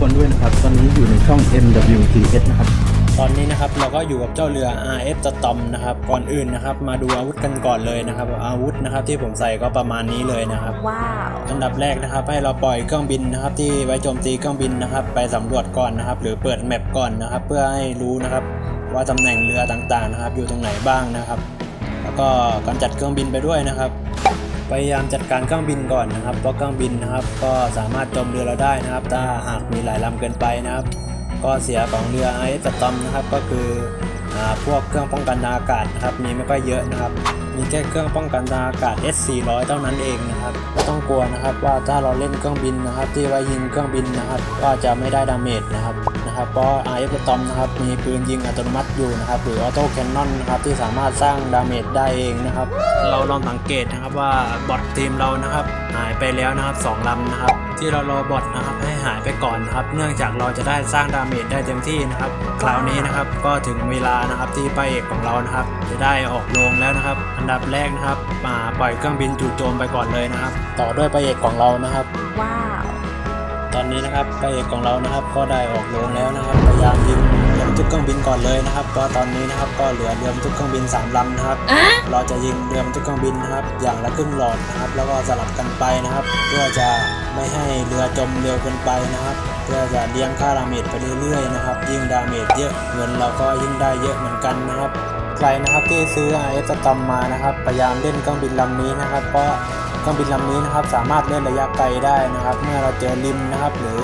คนด้วยนะครับ ตอนนี้อยู่ในช่อง MWTS นะครับ ตอนนี้นะครับเราก็อยู่กับเจ้าเรือ RF สตอมนะครับ ก่อนอื่นนะครับ มาดูอาวุธกันก่อนเลยนะครับ อาวุธนะครับที่ผมใส่ก็ประมาณนี้เลยนะครับ ว้าว อันดับแรกนะครับ ให้เราปล่อยเครื่องบินนะครับ ที่ไว้โจมตีเครื่องบินนะครับ ไปสำรวจก่อนนะครับ หรือเปิดแมปก่อนนะครับ เพื่อให้รู้นะครับ ว่าตำแหน่งเรือต่างๆนะครับ อยู่ตรงไหนบ้างนะครับ แล้วก็กำจัดเครื่องบินไปด้วยนะครับ พยายามจัดการเครื่องบินก่อนนะครับ เพราะเครื่องบินนะครับ ก็สามารถจมเรือเราได้นะครับ ถ้าหากมีหลายลำเกินไปนะครับ ก็เสียของเรือ i อ s ตอมนะครับ ก็คืออาพวกเครื่องป้องกันอากาศนะครับ มีไม่ค่อยเยอะนะครับ มีแค่เครื่องป้องกันอากาศ S400 เท่านั้นเองนะครับไม่ต้องกลัวนะครับว่าถ้าเราเล่นเครื่องบินนะครับ ที่ไว้ยิงเครื่องบินนะครับ ก็จะไม่ได้ดาเมจนะครับ นะครับเพราะ i อ s ตอมนะครับมีปืนยิงอัตโนมัติอยู่นะครับหรือออโต้แคนนอนนะครับที่สามารถสร้างดาเมจได้เองนะครับ เราลองสังเกตนะครับว่าบอททีมเรานะครับหายไปแล้วนะครับสองลำนะครับ ที่เรารอบอทนะครับให้หายไปก่อนนะครับ เนื่องจากเราจะได้สร้างดาเมจได้เต็มที่นะครับ คราวนี้นะครับก็ถึงเวลานะครับที่พระเอกของเรานะครับ จะได้ออกโรงแล้วนะครับ อันดับแรกนะครับมาปล่อยเครื่องบินจู่โจมไปก่อนเลยนะครับ ต่อด้วยพระเอกของเรานะครับ ว้าว อนนี้นะครับพระเอกของเรานะครับก็ได้ออกโรงแล้วนะครับพยายามยิงเรือบรรทุกเครื่องบินก่อนเลยนะครับเพราะตอนนี้นะครับก็เหลือเรือบรรทุกเครื่องบินสามลำนะครับ เราจะยิงเรือบรรทุกเครื่องบินนะครับ อย่างละครึ่งหลอดนะครับ แล้วก็สลับกันไปนะครับ เพื่อจะไม่ให้เรือจมเร็วเกินไปนะครับ เพื่อจะเลี้ยงค่าดาเมจไปเรื่อยๆนะครับ ยิ่งดาเมจเยอะเงินเราก็ยิ่งได้เยอะเหมือนกันนะครับใครนะครับที่ซื้อ i อ s ตอมมานะครับพยายามเล่นเครื่องบินลำนี้นะครับเพราะเค รื่องบินลำนี้นะครับ สามารถเล่นระยะไกลได้นะครับ เมื่อเราเจอริมนะครับ หรือ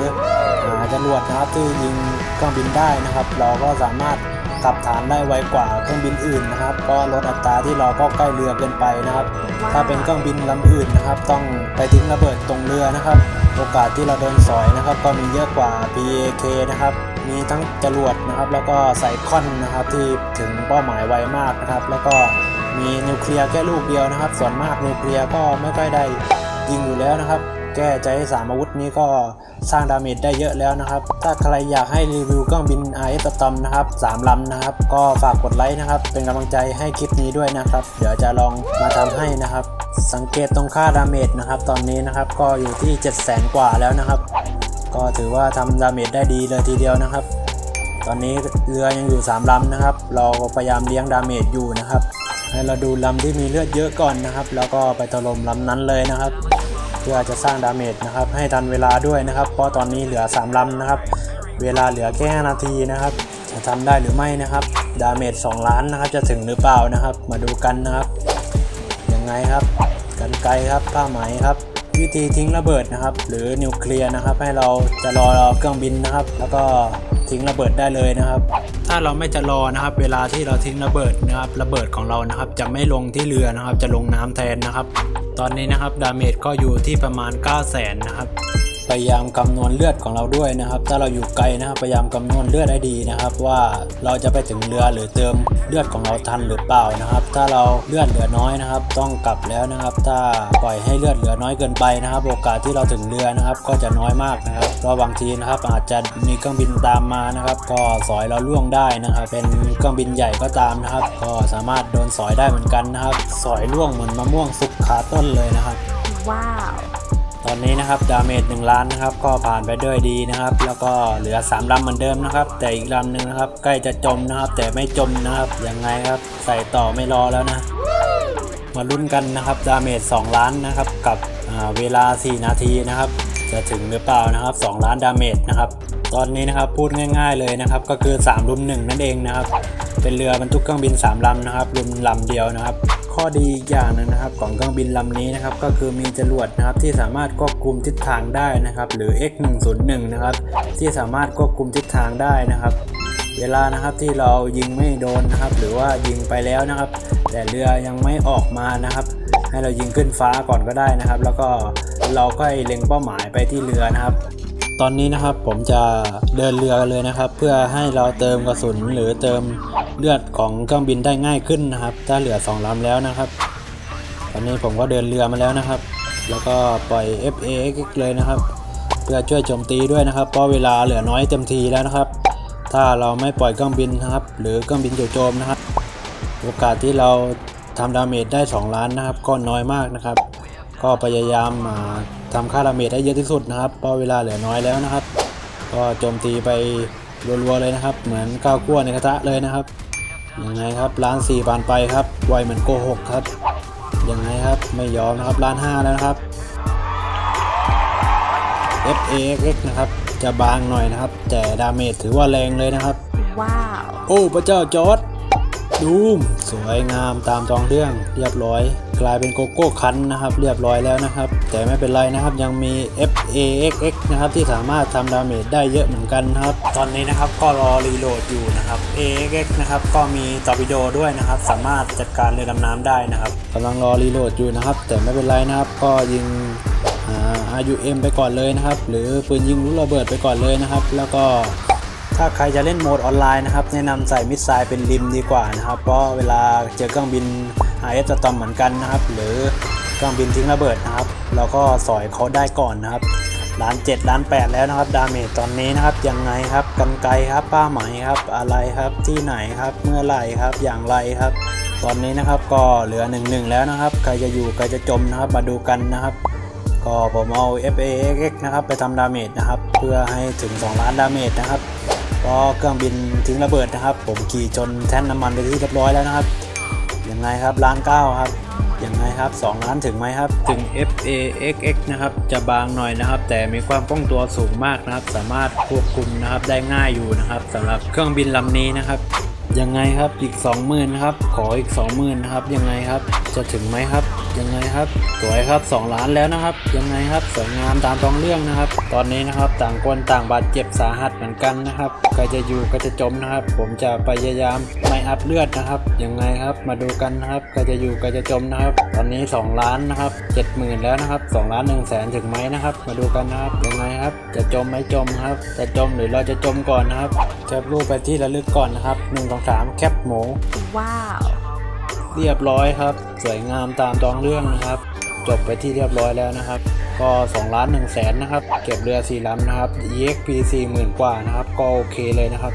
อาจรวดนะครับที่ยิงเครื่องบินได้นะครับ เราก็สามารถกลับฐานได้ไวกว่าเครื่องบินอื่นนะครับ ก็ลดอัตราที่เราก็ใกล้เรือเกินไปนะครับ ถ้าเป็นเครื่องบินลำอื่นนะครับ ต้องไปทิ้งระเบิดตรงเรือนะครับ โอกาสที่เราโดนสอยนะครับ ก็มีเยอะกว่า PAK นะครับมีทั้งจรวดนะครับ แล้วก็ไซคอนนะครับที่ถึงเป้าหมายไวมากนะครับ แล้วก็ มีนิวเคลียร์แค่ลูกเดียวนะครับ ส่วนมากนิวเคลียร์ก็ไม่ค่อยได้ยิงอยู่แล้วนะครับ แก้ใจสามอาวุธนี้ก็สร้างดาเมจได้เยอะแล้วนะครับ ถ้าใครอยากให้รีวิวเครื่องบิน i อ s ตอมนะครับสามลำนะครับ ก็ฝากกดไลค์นะครับ เป็นกำลังใจให้คลิปนี้ด้วยนะครับ เดี๋ยวจะลองมาทำให้นะครับ สังเกตตรงค่าดาเมจนะครับ ตอนนี้นะครับก็อยู่ที่ 7 0 0 0 0 0กว่าแล้วนะครับ ก็ถือว่าทำดาเมจได้ดีเลยทีเดียวนะครับ ตอนนี้เรือยังอยู่3ลำนะครับ เราพยายามเลี้ยงดาเมจอยู่นะครับ ให้เราดูลำที่มีเลือดเยอะก่อนนะครับ แล้วก็ไปถล่มลำนั้นเลยนะครับ เพื่อจะสร้างดาเมจนะครับ ให้ทันเวลาด้วยนะครับ เพราะตอนนี้เหลือ 3ลำนะครับ เวลาเหลือแค่ 5 นาทีนะครับ จะทำได้หรือไม่นะครับ ดาเมจ2ล้านนะครับ จะถึงหรือเปล่านะครับ มาดูกันนะครับ ยังไงครับกันไกลครับผ้าไหมครับวิธีทิ้งระเบิดนะครับ หรือนิวเคลียร์นะครับ ให้เราจะรอเครื่องบินนะครับ แล้วก็ ทิ้งระเบิดได้เลยนะครับ ถ้าเราไม่จะรอนะครับ เวลาที่เราทิ้งระเบิดนะครับ ระเบิดของเรานะครับ จะไม่ลงที่เรือนะครับ จะลงน้ำแทนนะครับ ตอนนี้นะครับดาเมจก็อยู่ที่ประมาณ 9 0 0 0 0นนะครับ พยายามคำนวณเลือดของเราด้วยนะครับ ถ้าเราอยู่ไกลนะครับพยายามคำนวณเลือดให้ดีนะครับ ว่าเราจะไปถึงเรือหรือเติมเลือดของเราทันหรือเปล่านะครับ ถ้าเราเลือดเหลือน้อยนะครับ ต้องกลับแล้วนะครับ ถ้าปล่อยให้เลือดเหลือน้อยเกินไปนะครับ โอกาสที่เราถึงเรือนะครับ ก็จะน้อยมากนะครับเพราะบางทีนะครับอาจจะมีเครื่องบินตามมานะครับ ก็สอยเราล่วงได้นะครับ เป็นเครื่องบินใหญ่ก็ตามนะครับ ก็สามารถโดนสอยได้เหมือนกันนะครับ สอยล่วงเหมือนมะม่วงสุกขาต้นเลยนะครับ ว้าว ตอนนี้นะครับดาเมจ1ล้านนะครับก็ผ่านไปด้วยดีนะครับ แล้วก็เหลือ 3ลำเหมือนเดิมนะครับ แต่อีกลำหนึ่งนะครับ ใกล้จะจมนะครับ แต่ไม่จมนะครับยังไงครับ ใส่ต่อไม่รอแล้วนะ มาลุ้นกันนะครับดาเมจ2ล้านนะครับกับเวลา 4 นาทีนะครับ จะถึงหรือเปล่านะครับ 2 ล้านดาเมจนะครับตอนนี้นะครับพูดง่าย ๆเลยนะครับ ก็คือ3รุม1นั่นเองนะครับ เป็นเรือบรรทุกเครื่องบิน 3ลำนะครับรุมลำเดียวนะครับ ข้อดีอีกอย่างหนึงนะครับของเครื่องบินลำนี้นะครับก็คือมีจรวดนะครับที่สามารถควบคุมทิศทางได้นะครับหรือ X101 นะครับที่สามารถควบคุมทิศทางได้นะครับ เวลานะครับที่เรายิงไม่โดนนะครับ หรือว่ายิงไปแล้วนะครับ แต่เรือยังไม่ออกมานะครับ ให้เรายิงขึ้นฟ้าก่อนก็ได้นะครับ แล้วก็เราก็ให้เล็งเป้าหมายไปที่เรือนะครับ ตอนนี้นะครับผมจะเดินเรือกันเลยนะครับ เพื่อให้เราเติมกระสุนหรือเติมเลือดของเครื่องบินได้ง่ายขึ้นนะครับ ถ้าเหลือสองลำแล้วนะครับ ตอนนี้ผมก็เดินเรือมาแล้วนะครับ แล้วก็ปล่อย FAX เลยนะครับ เพื่อช่วยโจมตีด้วยนะครับ เพราะเวลาเหลือน้อยเต็มทีแล้วนะครับ ถ้าเราไม่ปล่อยเครื่องบินนะครับ หรือเครื่องบินจู่โจมนะครับ โอกาสที่เราทำดาเมจได้ 2 ล้านนะครับก็น้อยมากนะครับ ก็พยายามมาทำค่าดาเมจให้เยอะที่สุดนะครับ เพราะเวลาเหลือน้อยแล้วนะครับกก็โจมตีไปรัวๆเลยนะครับ เหมือนข้าวคั่วในกระทะเลยนะครับ ยังไงครับล้านสี่ผ่านไปครับไวเหมือนโกหกครับ ยังไงครับไม่ยอมนะครับล้านห้าแล้วนะครับ F A X X นะครับจะบางหน่อยนะครับ แต่ดาเมจถือว่าแรงเลยนะครับ Wow. โอ้พระเจ้าจอร์ด ดูมสวยงามตามตองเรื่องเรียบร้อย กลายเป็นโกโก้คันนะครับ เรียบร้อยแล้วนะครับ แต่ไม่เป็นไรนะครับยังมี F A X X นะครับที่สามารถทำดาเมจได้เยอะเหมือนกันนะครับ ตอนนี้นะครับก็รอรีโหลดอยู่นะครับ A X X นะครับก็มีตอร์ปิโดด้วยนะครับ สามารถจัดการเรือดำน้ำได้นะครับกำลังรอรีโหลดอยู่นะครับ แต่ไม่เป็นไรนะครับก็ยิงอ่า RUM ไปก่อนเลยนะครับ หรือปืนยิงลูกระเบิดไปก่อนเลยนะครับ แล้วก็ ถ้าใครจะเล่นโหมดออนไลน์นะครับแนะนำใส่มิสไซล์เป็นริมดีกว่านะครับ เพราะเวลาเจอเครื่องบิน RF จะตอมเหมือนกันนะครับ หรือเครื่องบินทิ้งระเบิดนะครับเราก็สอยเขาได้ก่อนนะครับล้านเจ็ดล้านแปดแล้วนะครับ ดาเมจตอนนี้นะครับยังไงครับกันไกครับป้าไหมครับ อะไรครับที่ไหนครับเมื่อไหร่ครับอย่างไรครับ ตอนนี้นะครับก็เหลือ1นหนึ่งแล้วนะครับ ใครจะอยู่ใครจะจมนะครับมาดูกันนะครับ ก็ผมเอา FAX นะครับไปทำดาเมจนะครับ เพื่อให้ถึง 2 ล้านดาเมจนะครับ พราะเครื่องบินทิ้งระเบิดนะครับ ผมขี่จนแท่นน้ำมันไปที่เรียบร้อยแล้วนะครับยังไงครับล้านเก้าครับยังไงครับ2ล้านถึงไหมครับ ถึง FAXX นะครับ จะบางหน่อยนะครับ แต่มีความป้องตัวสูงมากนะครับ สามารถควบคุมนะครับได้ง่ายอยู่นะครับสำหรับเครื่องบินลำนี้นะครับ ยังไงครับอีก 20,000ครับ ขออีก 20,000นะครับ ยังไงครับ จะถึงไหมครับ ยังไงครับ สวยครับ 2 ล้านแล้วนะครับ ยังไงครับสวยงามตามท้องเรื่องนะครับ ตอนนี้นะครับต่างคนต่างบาดเจ็บสาหัสเหมือนกันนะครับใครจะอยู่ก็จะจมนะครับ ผมจะพยายามไม่อัพเลือดนะครับ ยังไงครับมาดูกันนะครับใครจะอยู่ก็จะจมนะครับ ตอนนี้ 2 ล้านนะครับ70,000 แล้วนะครับ2ล้าน1แสนถึงไหมนะครับ มาดูกันนะครับยังไงครับจะจมไหมจมครับ จะจมหรือเราจะจมก่อนนะครับแคปรูปไปที่ระลึกก่อนนะครับ 1 2 3แคปหมู Wow. เรียบร้อยครับ สวยงามตามตองเรื่องนะครับ จบไปที่เรียบร้อยแล้วนะครับ ก็2ล้าน1แสนนะครับ เก็บเรือ4ลำนะครับ EXP 40,000 กว่านะครับ ก็โอเคเลยนะครับ